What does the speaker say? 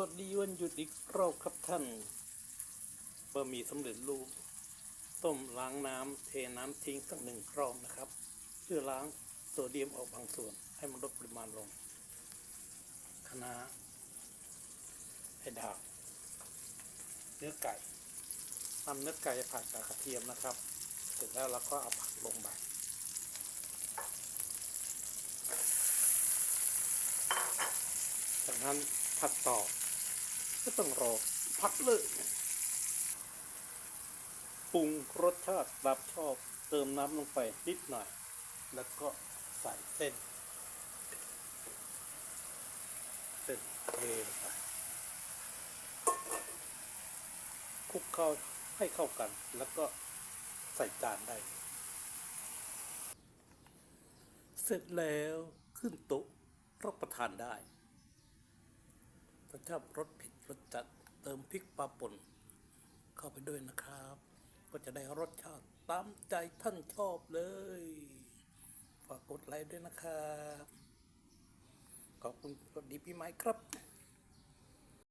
วัสดีวันหยุดอีกรอบครับท่านบะหมี่สำเร็จรูป ต้มล้างน้ำเทน้ำทิ้งสักหนึ่งรองนะครับ เพื่อล้างโซเดียมออกบางส่วนให้มันลดปริมาณลงคะน้าไอ้ดาวเนื้อไก่นำเนื้อไก่ผัดกับกระเทียมนะครับ เสร็จแล้วเราก็เอาผักลงไปจากนั้นผัดต่อ ก็ต้องรอพักเลยปรุงรสชาติแบบชอบเติมน้ำลงไปนิดหน่อย แล้วก็ใส่เส้น เส้นเทลงไปคลุกเข้าให้เข้ากัน แล้วก็ใส่จานได้ เสร็จแล้วขึ้นโต๊ะรับประทานได้ ถ้ารสผิดรสจัดเติมพริกปลาป่นเข้าไปด้วยนะครับ ก็จะได้รสชาติตามใจท่านชอบเลย ฝากกดไลค์ด้วยนะครับ ขอบคุณสวัสดีพี่ไม้ครับ